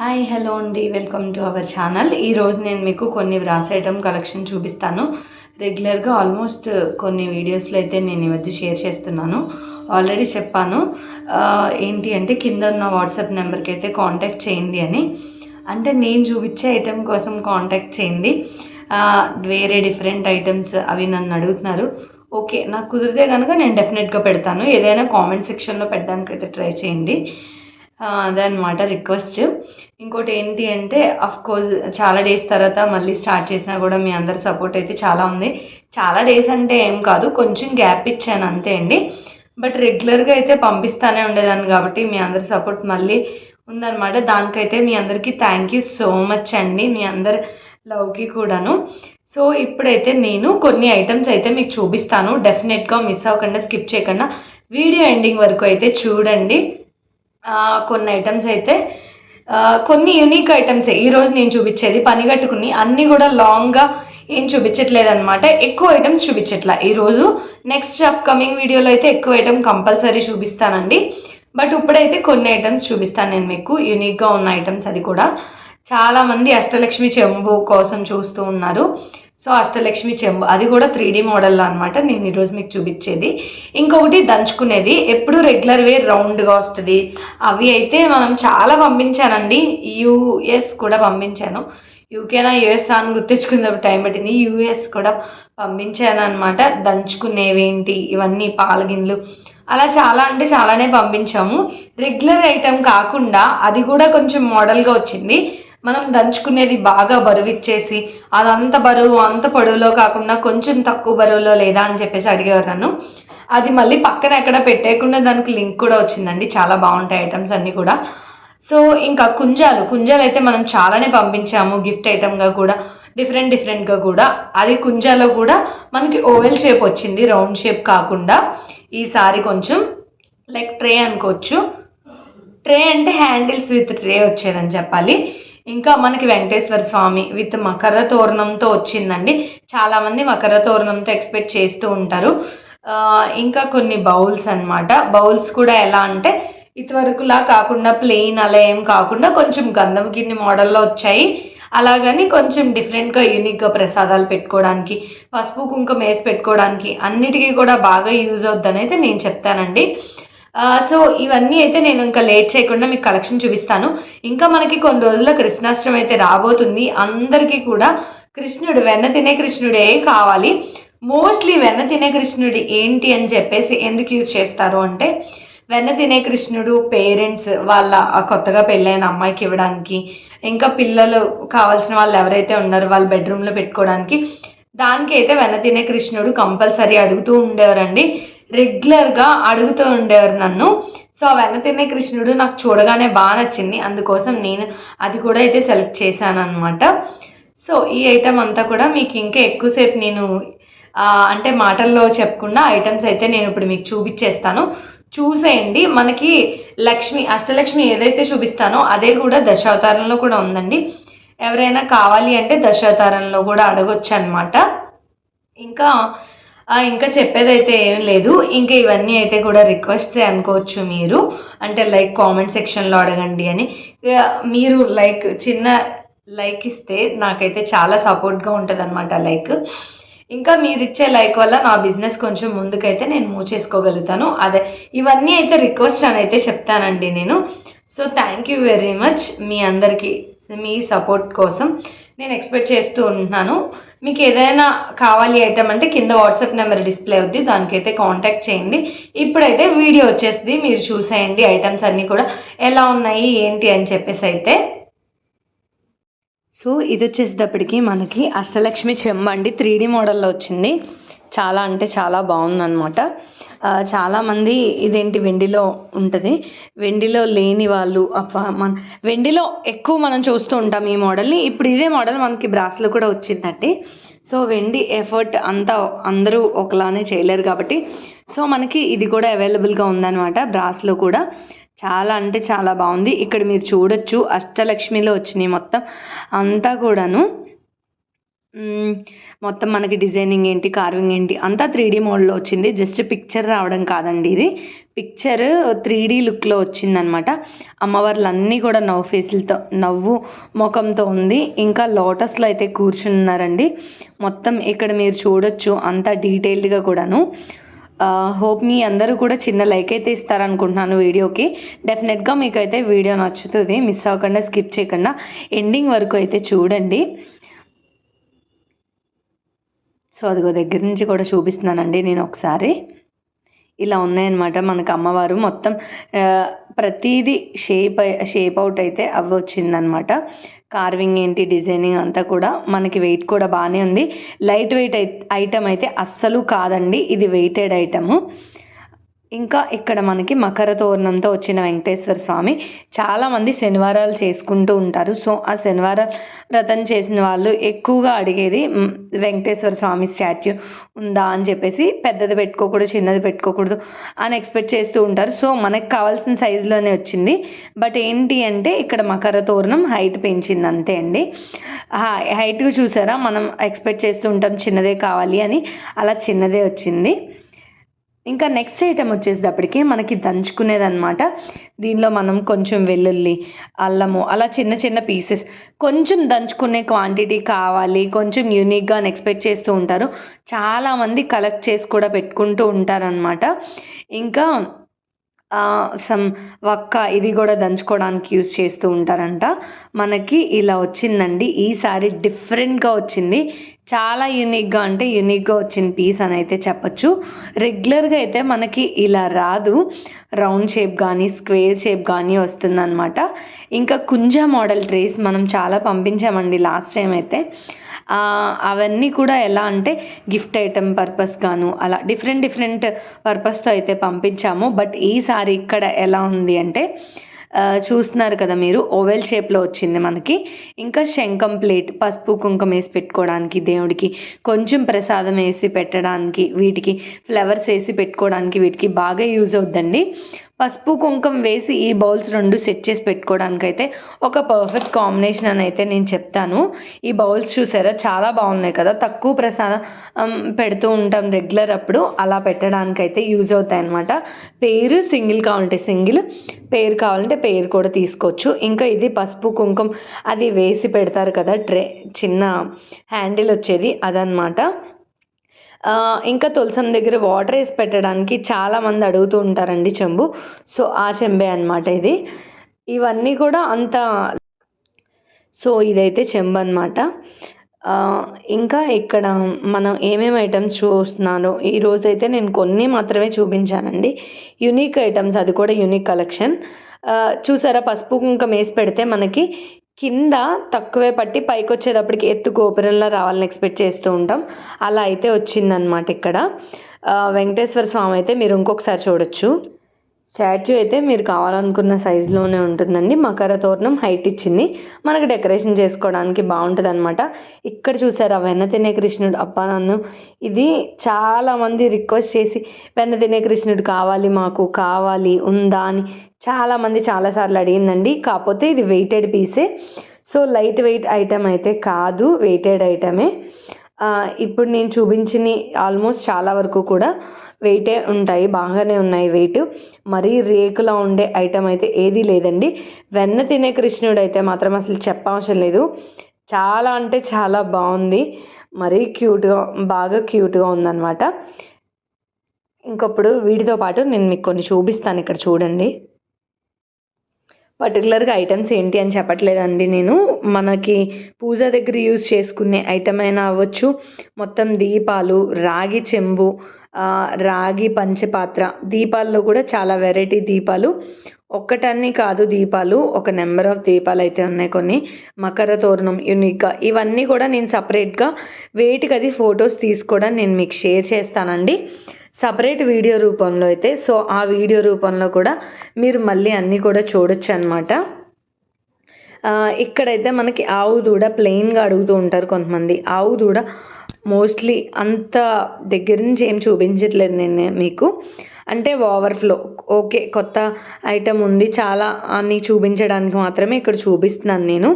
Hi hello అండి. Welcome to our channel ఈరోజు నేను మీకు కొన్ని వ్రాసేయటం ఐటమ్ కలెక్షన్ చూపిస్తాను. రెగ్యులర్గా ఆల్మోస్ట్ uh, కొన్ని వీడియోస్లో అయితే నేను ఈ మధ్య షేర్ చేస్తున్నాను. ఆల్రెడీ చెప్పాను. Uh, ఏంటి అంటే కింద ఉన్న వాట్సాప్ నెంబర్కి అయితే కాంటాక్ట్ చేయండి అని. అంటే నేను చూపించే ఐటెం కోసం కాంటాక్ట్ చేయండి. Uh, వేరే డిఫరెంట్ ఐటమ్స్ అవి నన్ను అడుగుతున్నారు. ఓకే నాకు కుదిరితే కనుక నేను డెఫినెట్గా పెడతాను. ఏదైనా కామెంట్ సెక్షన్లో పెట్టడానికి అయితే ట్రై చేయండి. ఆ, అదే రిక్వెస్ట్. ఇంకోటి ఏంటి అంటే అఫ్ కోర్స్ చాలా డేస్ తర్వాత మళ్ళీ స్టార్ట్ చేసినా కూడా మీ అందరి సపోర్ట్ అయితే చాలా ఉంది. చాలా డేస్ అంటే ఏం కాదు కొంచెం గ్యాప్ ఇచ్చాను అంతే అండి. బట్ రెగ్యులర్గా అయితే పంపిస్తానే ఉండేదాన్ని కాబట్టి మీ అందరి సపోర్ట్ మళ్ళీ ఉందన్నమాట. దానికైతే మీ అందరికీ థ్యాంక్ యూ సో మచ్ అండి మీ అందరి లవ్కి కూడాను. సో ఇప్పుడైతే నేను కొన్ని ఐటమ్స్ అయితే మీకు చూపిస్తాను. డెఫినెట్గా మిస్ అవ్వకుండా స్కిప్ చేయకుండా. వీడియో ఎండింగ్ వరకు అయితే చూడండి. కొన్ని ఐటమ్స్ అయితే కొన్ని యూనిక్ ఐటమ్స్ ఈరోజు నేను చూపించేది పని కట్టుకుని అన్నీ కూడా లాంగ్గా ఏం చూపించట్లేదు అనమాట ఎక్కువ ఐటమ్స్ చూపించట్లా. ఈరోజు నెక్స్ట్ అప్కమింగ్ వీడియోలో అయితే ఎక్కువ ఐటమ్ కంపల్సరీ చూపిస్తానండి. బట్ ఇప్పుడైతే కొన్ని ఐటమ్స్ చూపిస్తాను నేను మీకు. యూనిక్గా ఉన్న ఐటమ్స్ అది కూడా. చాలామంది అష్టలక్ష్మి చెంబు కోసం చూస్తూ ఉన్నారు. సో అష్టలక్ష్మి చెంబు అది కూడా త్రీ డీ మోడల్లో అనమాట నేను ఈరోజు మీకు చూపించేది. ఇంకొకటి దంచుకునేది ఎప్పుడు రెగ్యులర్ వేర్ రౌండ్గా వస్తుంది. అవి అయితే మనం చాలా పంపించానండి యూఎస్ కూడా పంపించాను. యూకేనా యూఎస్ అని గుర్తించుకునే టైం పట్టింది యూఎస్ కూడా పంపించాను అనమాట దంచుకునేవేంటి ఇవన్నీ పాలగిన్లు అలా చాలా అంటే చాలానే పంపించాము. రెగ్యులర్ ఐటెం కాకుండా అది కూడా కొంచెం మోడల్గా వచ్చింది. మనం దంచుకునేది బాగా బరువు ఇచ్చేసి అదంత బరువు అంత పొడవులో కాకుండా కొంచెం తక్కువ బరువులో లేదా అని చెప్పేసి అడిగేవారు నన్ను. అది మళ్ళీ పక్కన ఎక్కడ పెట్టేయకుండా దానికి లింక్ కూడా వచ్చిందండి. చాలా బాగుంటాయి ఐటమ్స్ అన్నీ కూడా. సో ఇంకా కుంజాలు. కుంజాలు అయితే మనం చాలానే పంపించాము గిఫ్ట్ ఐటమ్గా కూడా డిఫరెంట్ డిఫరెంట్గా కూడా. అది కుంజాలో కూడా మనకి ఓవెల్ షేప్ వచ్చింది రౌండ్ షేప్ కాకుండా. ఈసారి కొంచెం లైక్ ట్రే అనుకోవచ్చు. ట్రే అంటే హ్యాండిల్స్ విత్ ట్రే వచ్చేదని చెప్పాలి. ఇంకా మనకి వెంకటేశ్వర స్వామి విత్ మకర తోరణంతో వచ్చిందండి. చాలామంది మకర తోరణంతో ఎక్స్పెక్ట్ చేస్తూ ఉంటారు. ఇంకా కొన్ని బౌల్స్ అన్నమాట. బౌల్స్ కూడా ఎలా అంటే ఇదివరకులా కాకుండా ప్లెయిన్ అలా ఏం కాకుండా కొంచెం గంధం గిన్నె మోడల్లో వచ్చాయి. అలాగని కొంచెం డిఫరెంట్గా యూనిక్గా ప్రసాదాలు పెట్టుకోవడానికి పసుపు కుంకుమ వేసి పెట్టుకోవడానికి అన్నిటికీ కూడా బాగా యూజ్ అవుద్దని అయితే నేను చెప్తానండి. సో ఇవన్నీ అయితే నేను ఇంకా లేట్ చేయకుండా మీకు కలెక్షన్ చూపిస్తాను. ఇంకా మనకి కొన్ని రోజుల్లో కృష్ణాష్టమి అయితే రాబోతుంది. అందరికీ కూడా కృష్ణుడు వెన్న తినే కృష్ణుడే కావాలి. మోస్ట్లీ వెన్న తినే కృష్ణుడు ఏంటి అని చెప్పేసి ఎందుకు యూజ్ చేస్తారు అంటే వెన్న తినే కృష్ణుడు పేరెంట్స్ వాళ్ళ కొత్తగా పెళ్ళైన అమ్మాయికి ఇవ్వడానికి ఇంకా పిల్లలు కావాల్సిన వాళ్ళు ఎవరైతే ఉన్నారో వాళ్ళ బెడ్రూమ్లో పెట్టుకోవడానికి దానికి అయితే వెన్న తినే కృష్ణుడు కంపల్సరీ అడుగుతూ ఉండేవారండి. రెగ్యులర్గా అడుగుతూ ఉండేవారు నన్ను. సో ఆ తినే కృష్ణుడు నాకు చూడగానే బాగా నచ్చింది. అందుకోసం నేను అది కూడా అయితే సెలెక్ట్ చేశాను అనమాట సో ఈ ఐటమ్ అంతా కూడా మీకు ఇంకా ఎక్కువసేపు నేను అంటే మాటల్లో చెప్పకుండా ఐటమ్స్ అయితే నేను ఇప్పుడు మీకు చూపించేస్తాను చూసేయండి. మనకి లక్ష్మి అష్టలక్ష్మి ఏదైతే చూపిస్తానో అదే కూడా దశావతారంలో కూడా ఉందండి. ఎవరైనా కావాలి అంటే దశావతారంలో కూడా అడగొచ్చు అనమాట ఇంకా ఇంకా చెప్పేదైతే ఏం లేదు. ఇంకా ఇవన్నీ అయితే కూడా రిక్వెస్ట్ అనుకోవచ్చు మీరు. అంటే లైక్ కామెంట్ సెక్షన్లో అడగండి అని. మీరు లైక్ చిన్న లైక్ ఇస్తే నాకైతే చాలా సపోర్ట్గా ఉంటుంది అనమాట లైక్ ఇంకా మీరు ఇచ్చే లైక్ వల్ల నా బిజినెస్ కొంచెం ముందుకైతే నేను మూవ్ చేసుకోగలుగుతాను. అదే ఇవన్నీ అయితే రిక్వెస్ట్ అని అయితే చెప్తానండి నేను. So thank you very much మీ అందరికీ మీ సపోర్ట్ కోసం నేను ఎక్స్పెక్ట్ చేస్తూ ఉంటున్నాను. మీకు ఏదైనా కావాలి ఐటమ్ అంటే కింద వాట్సాప్ నెంబర్ డిస్ప్లే అవుద్ది దానికైతే కాంటాక్ట్ చేయండి. ఇప్పుడైతే వీడియో వచ్చేసింది మీరు చూసేయండి ఐటమ్స్ అన్నీ కూడా. ఎలా ఉన్నాయి ఏంటి అని చెప్పేసి అయితే. సో ఇది వచ్చేసేటప్పటికి మనకి అష్టలక్ష్మి చెమ్మ అండి. త్రీ డీ మోడల్లో వచ్చింది. చాలా అంటే చాలా బాగుందన్నమాట. ఆ, చాలామంది ఇదేంటి వెండిలో ఉంటుంది. వెండిలో లేని వాళ్ళు అప్ప మన వెండిలో ఎక్కువ మనం చూస్తూ ఉంటాం ఈ మోడల్ని. ఇప్పుడు ఇదే మోడల్ మనకి బ్రాస్లో కూడా వచ్చిందండి. సో వెండి ఎఫర్ట్ అంతా అందరూ ఒకలానే చేయలేరు కాబట్టి. సో మనకి ఇది కూడా అవైలబుల్గా ఉందన్నమాట బ్రాస్లో కూడా. చాలా అంటే చాలా బాగుంది. ఇక్కడ మీరు చూడొచ్చు. అష్టలక్ష్మిలో వచ్చినాయి మొత్తం. అంతా కూడాను. మొత్తం మనకి డిజైనింగ్ ఏంటి కార్వింగ్ ఏంటి అంతా త్రీ డీ మోడ్లో వచ్చింది. జస్ట్ పిక్చర్ రావడం కాదండి ఇది. పిక్చర్ త్రీ డీ లుక్లో వచ్చిందనమాట. అమ్మవార్లు అన్నీ కూడా నవ్వు ఫేసులతో నవ్వు ముఖంతో ఉంది. ఇంకా లోటస్లో అయితే కూర్చున్నారండి. మొత్తం ఇక్కడ మీరు చూడొచ్చు అంత డీటెయిల్డ్గా కూడాను. హోప్ మీ అందరూ కూడా చిన్న లైక్ అయితే ఇస్తారనుకుంటున్నాను వీడియోకి. డెఫినెట్గా మీకు అయితే వీడియో నచ్చుతుంది. మిస్ అవ్వకుండా స్కిప్ చేయకుండా. ఎండింగ్ వరకు అయితే చూడండి. సో అదిగో దగ్గర నుంచి కూడా చూపిస్తున్నానండి నేను ఒకసారి. ఇలా ఉన్నాయన్నమాట మనకు అమ్మవారు. మొత్తం ప్రతిదీ షేప్ షేప్ అవుట్ అయితే అవి వచ్చిందనమాట కార్వింగ్ ఏంటి డిజైనింగ్ అంతా కూడా మనకి వెయిట్ కూడా బాగానే ఉంది. లైట్ వెయిట్ ఐటమ్ అయితే అస్సలు కాదండి. ఇది వెయిటెడ్ ఐటము. ఇంకా ఇక్కడ మనకి మకర తోరణంతో వచ్చిన వెంకటేశ్వర స్వామి చాలామంది శనివారాలు చేసుకుంటూ ఉంటారు. సో ఆ శనివార వ్రతం చేసిన వాళ్ళు ఎక్కువగా అడిగేది వెంకటేశ్వర స్వామి స్టాచ్యూ ఉందా? అని చెప్పేసి పెద్దది పెట్టుకోకూడదు చిన్నది పెట్టుకోకూడదు అని ఎక్స్పెక్ట్ చేస్తూ ఉంటారు. సో మనకు కావాల్సిన సైజులోనే వచ్చింది. బట్ ఏంటి అంటే ఇక్కడ మకర తోరణం హైట్ పెంచింది అంతే అండి. హైట్ చూసారా? మనం ఎక్స్పెక్ట్ చేస్తూ ఉంటాం చిన్నదే కావాలి అని. అలా చిన్నదే వచ్చింది. ఇంకా నెక్స్ట్ ఐటెం వచ్చేసేటప్పటికి మనకి దంచుకునేది అనమాట దీనిలో మనం కొంచెం వెల్లుల్లి అల్లము అలా చిన్న చిన్న పీసెస్ కొంచెం దంచుకునే క్వాంటిటీ కావాలి కొంచెం యూనిక్గా అని ఎక్స్పెక్ట్ చేస్తూ ఉంటారు. చాలామంది కలెక్ట్ చేసి కూడా పెట్టుకుంటూ ఉంటారనమాట ఇంకా సమ్ వక్క ఇది కూడా దంచుకోవడానికి యూస్ చేస్తూ ఉంటారంట. మనకి ఇలా వచ్చిందండి. ఈసారి డిఫరెంట్గా వచ్చింది. చాలా యూనిక్గా అంటే యూనిక్గా వచ్చిన పీస్ అని అయితే చెప్పచ్చు. రెగ్యులర్గా అయితే మనకి ఇలా రాదు. రౌండ్ షేప్ కానీ స్క్వేర్ షేప్ కానీ వస్తుందన్నమాట. ఇంకా కుంజా మోడల్ ట్రేస్ మనం చాలా పంపించామండి లాస్ట్ టైం అయితే. అవన్నీ కూడా ఎలా అంటే గిఫ్ట్ ఐటమ్ పర్పస్ గాను అలా డిఫరెంట్ డిఫరెంట్ పర్పస్తో అయితే పంపించాము. బట్ ఈసారి ఇక్కడ ఎలా ఉంది అంటే చూస్తున్నారు కదా మీరు ఓవెల్ షేప్లో వచ్చింది మనకి. ఇంకా శంఖం ప్లేట్ పసుపు కుంకుమ వేసి పెట్టుకోవడానికి దేవుడికి కొంచెం ప్రసాదం వేసి పెట్టడానికి వీటికి ఫ్లవర్స్ వేసి పెట్టుకోవడానికి వీటికి బాగా యూజ్ అవుద్దండి. పసుపు కుంకుమ వేసి ఈ బౌల్స్ రెండు సెట్ చేసి పెట్టుకోవడానికైతే ఒక పర్ఫెక్ట్ కాంబినేషన్ అని అయితే నేను చెప్తాను. ఈ బౌల్స్ చూసారా? చాలా బాగున్నాయి కదా? తక్కువ ప్రసాదం పెడుతూ ఉంటాం రెగ్యులర్ అప్పుడు. అలా పెట్టడానికైతే యూజ్ అవుతాయి అన్నమాట పేరు సింగిల్ కావాలంటే సింగిల్ పేరు కావాలంటే పేరు కూడా తీసుకోవచ్చు. ఇంకా ఇది పసుపు కుంకుమ అది వేసి పెడతారు కదా? ట్రే చిన్న హ్యాండిల్ వచ్చేది అదనమాట ఇంకా తులసం దగ్గర వాటర్ వేసి పెట్టడానికి చాలామంది అడుగుతూ ఉంటారండి చెంబు. సో ఆ చెంబే అనమాట ఇది. ఇవన్నీ కూడా అంత సో ఇదైతే చెంబు అనమాట ఇంకా ఇక్కడ మనం ఏమేమి ఐటమ్స్ చూస్తున్నానో ఈరోజు అయితే నేను కొన్ని మాత్రమే చూపించానండి. యునిక్ ఐటమ్స్ అది కూడా యునిక్ కలెక్షన్ చూసారా పసుపు కుంకం వేసి పెడితే మనకి కింద తక్కువే పట్టి పైకి వచ్చేటప్పటికి ఎత్తు గోపురంలో రావాలని ఎక్స్పెక్ట్ చేస్తూ ఉంటాం. అలా అయితే వచ్చిందనమాట ఇక్కడ. వెంకటేశ్వర స్వామి అయితే మీరు ఇంకొకసారి చూడొచ్చు. స్టాచ్యూ అయితే మీరు కావాలనుకున్న సైజులోనే ఉంటుందండి. మకర తోరణం హైట్ ఇచ్చింది. మనకు డెకరేషన్ చేసుకోవడానికి బాగుంటుంది అనమాట ఇక్కడ చూసారా వెన్న తినే కృష్ణుడు. అబ్బా నన్ను ఇది చాలామంది రిక్వెస్ట్ చేసి వెన్న తినే కృష్ణుడు కావాలి మాకు కావాలి ఉందా అని చాలామంది చాలాసార్లు అడిగిందండి. కాకపోతే ఇది వెయిటెడ్ పీసే సో లైట్ వెయిట్ ఐటమ్ అయితే కాదు. వెయిటెడ్ ఐటమే ఇప్పుడు నేను చూపించిన ఆల్మోస్ట్ చాలా వరకు కూడా వెయిటే ఉంటాయి. బాగానే ఉన్నాయి వెయిట్ మరీ రేకులో ఉండే ఐటమ్ అయితే ఏదీ లేదండి. వెన్న తినే కృష్ణుడు అయితే మాత్రం అసలు చెప్పవసరం లేదు. చాలా అంటే చాలా బాగుంది. మరీ క్యూట్గా బాగా క్యూట్గా ఉందన్నమాట. ఇంకప్పుడు వీటితో పాటు నేను మీకు కొన్ని చూపిస్తాను ఇక్కడ చూడండి. పర్టికులర్గా ఐటమ్స్ ఏంటి అని చెప్పట్లేదండి నేను. మనకి పూజ దగ్గర యూజ్ చేసుకునే ఐటమ్ అయినా అవ్వచ్చు. మొత్తం దీపాలు రాగి చెంబు రాగి పంచపాత్ర దీపాల్లో కూడా చాలా వెరైటీ దీపాలు. ఒక్కటన్ని కాదు దీపాలు ఒక నెంబర్ ఆఫ్ దీపాలు అయితే ఉన్నాయి కొన్ని. మకర తోరణం యూనిక్గా ఇవన్నీ కూడా నేను సపరేట్గా వేటికి అది ఫొటోస్ తీసుకోవడం నేను మీకు షేర్ చేస్తానండి. సపరేట్ వీడియో రూపంలో అయితే సో ఆ వీడియో రూపంలో కూడా మీరు మళ్ళీ అన్నీ కూడా చూడొచ్చు అనమాట ఇక్కడైతే మనకి ఆవు దూడ ప్లెయిన్గా అడుగుతూ ఉంటారు కొంతమంది. ఆవు దూడ మోస్ట్లీ అంత దగ్గర నుంచి ఏం చూపించట్లేదు నేను మీకు. అంటే ఓవర్ఫ్లో ఓకే కొత్త ఐటమ్ ఉంది. చాలా అని చూపించడానికి మాత్రమే ఇక్కడ చూపిస్తున్నాను నేను.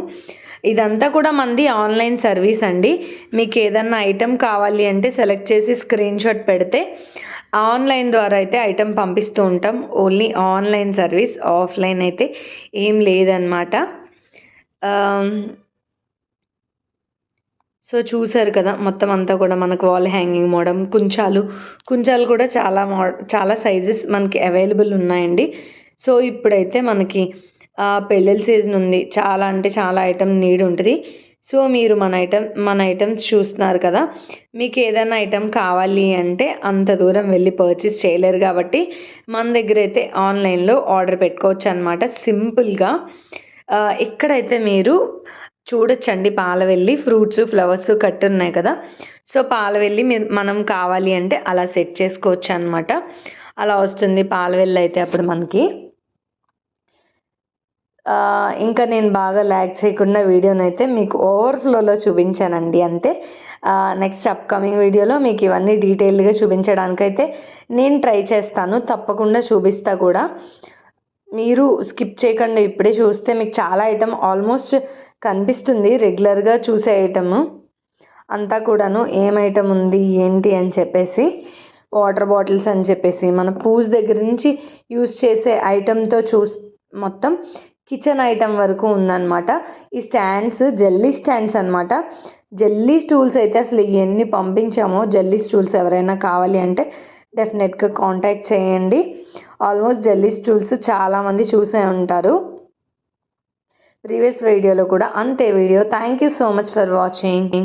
ఇదంతా కూడా మంది ఆన్లైన్ సర్వీస్ అండి. మీకు ఏదన్నా ఐటెం కావాలి అంటే సెలెక్ట్ చేసి స్క్రీన్ షాట్ పెడితే ఆన్లైన్ ద్వారా అయితే ఐటెం పంపిస్తూ ఉంటాం. ఓన్లీ ఆన్లైన్ సర్వీస్ ఆఫ్లైన్ అయితే ఏం లేదనమాట సో చూసారు కదా మొత్తం అంతా కూడా మనకు వాల్ హ్యాంగింగ్ మోడమ్ కుంచాలు. కుంచాలు కూడా చాలా మో చాలా సైజెస్ మనకి అవైలబుల్ ఉన్నాయండి. సో ఇప్పుడైతే మనకి పెళ్ళిళ్ళ సీజన్ ఉంది. చాలా అంటే చాలా ఐటమ్ నీడ్ ఉంటుంది. సో మీరు మన ఐటమ్ మన ఐటమ్స్ చూస్తున్నారు కదా మీకు ఏదైనా ఐటమ్ కావాలి అంటే అంత దూరం వెళ్ళి పర్చేస్ చేయలేరు కాబట్టి మన దగ్గర అయితే ఆన్లైన్లో ఆర్డర్ పెట్టుకోవచ్చు అనమాట సింపుల్గా ఎక్కడైతే మీరు చూడొచ్చండి పాలవెల్లి ఫ్రూట్స్ ఫ్లవర్స్ కట్టి ఉన్నాయి కదా సో పాలవెల్లి మనం కావాలి అంటే అలా సెట్ చేసుకోవచ్చు అనమాట అలా వస్తుంది పాలవెల్లి అయితే అప్పుడు మనకి. ఇంకా నేను బాగా ల్యాక్ చేయకుండా వీడియోని అయితే మీకు ఓవర్ఫ్లోలో చూపించానండి అంతే. నెక్స్ట్ అప్కమింగ్ వీడియోలో మీకు ఇవన్నీ డీటెయిల్డ్గా చూపించడానికైతే నేను ట్రై చేస్తాను తప్పకుండా చూపిస్తా కూడా. మీరు స్కిప్ చేయకుండా ఇప్పుడే చూస్తే మీకు చాలా ఐటమ్ ఆల్మోస్ట్ కనిపిస్తుంది రెగ్యులర్గా చూసే ఐటమ్ అంతా కూడాను ఏం ఐటమ్ ఉంది ఏంటి అని చెప్పేసి వాటర్ బాటిల్స్ అని చెప్పేసి మన పూజ దగ్గర నుంచి యూస్ చేసే ఐటమ్తో చూస్ మొత్తం కిచెన్ ఐటమ్ వరకు ఉందన్నమాట. ఈ స్టాండ్స్ జల్లీ స్టాండ్స్ అనమాట జల్లీ స్టూల్స్ అయితే అసలు ఎన్ని పంపించామో జల్లీ స్టూల్స్ ఎవరైనా కావాలి అంటే డెఫినెట్గా కాంటాక్ట్ చేయండి. ఆల్మోస్ట్ జల్లీ స్టూల్స్ చాలామంది చూసే ఉంటారు. ప్రీవియస్ వీడియోలో కూడా అంతే video. Thank you so much for watching